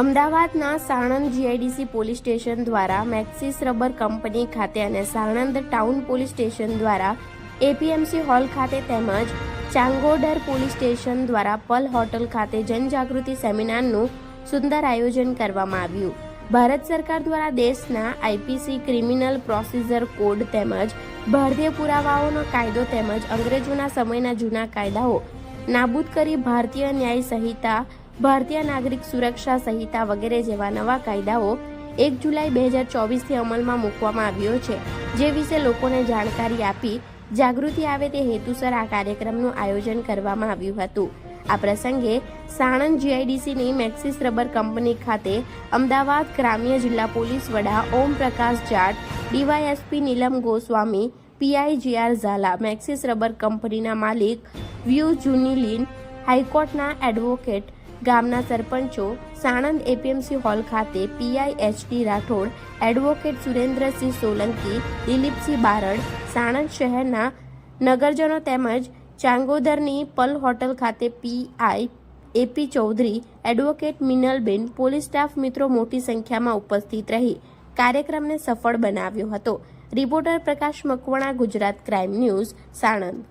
અમદાવાદના Sanand GIDC police station દ્વારા Maxxis rubber company ખાતે અને સાણંદ ટાઉન પોલીસ સ્ટેશન દ્વારા એપીએમસી હોલ ખાતે તેમજ ચાંગોડર પોલીસ સ્ટેશન દ્વારા પલ હોટલ ખાતે જનજાગૃતિ સેમિનારનું સુંદર આયોજન કરવામાં આવ્યું. ભારત સરકાર દ્વારા દેશના આઈપીસી ક્રિમિનલ પ્રોસિજર કોડ તેમજ ભારતીય પુરાવાઓનો કાયદો તેમજ અંગ્રેજોના સમયના જૂના કાયદાઓ નાબૂદ કરી ભારતીય ન્યાય સંહિતા ભારતીય નાગરિક સુરક્ષા સંહિતા વગેરે જેવા નવા કાયદાઓ એક જુલાઈ બે હજાર ચોવીસથી અમલમાં મૂકવામાં આવ્યો છે, જે વિશે લોકોને જાણકારી આપી જાગૃતિ આવે તે હેતુસર આ કાર્યક્રમનું આયોજન કરવામાં આવ્યું હતું. આ પ્રસંગે સાણંદ જીઆઈડીસીની મેક્સિસ રબર કંપની ખાતે અમદાવાદ ગ્રામ્ય જિલ્લા પોલીસ વડા Om Prakash Jat, DYSP Neelam Goswami PI G R Jhala, Maxis rubber કંપનીના માલિક વ્યુ જુનીલીન હાઈકોર્ટના એડવોકેટ ગામના સરપંચો સાણંદ એપીએમસી હોલ ખાતે PI HD Rathod, advocate Surendrasinh Solanki, Dilipsinh Barad, Sanand શહેરના નગરજનો તેમજ ચાંગોદરની પલ હોટલ ખાતે PI AP Chaudhary, advocate Minalben, police staff મિત્રો મોટી સંખ્યામાં ઉપસ્થિત રહી. કાર્યક્રમને સફળ બનાવ્યો હતો. Reporter Prakash Makwana, Gujarat crime news, Sanand.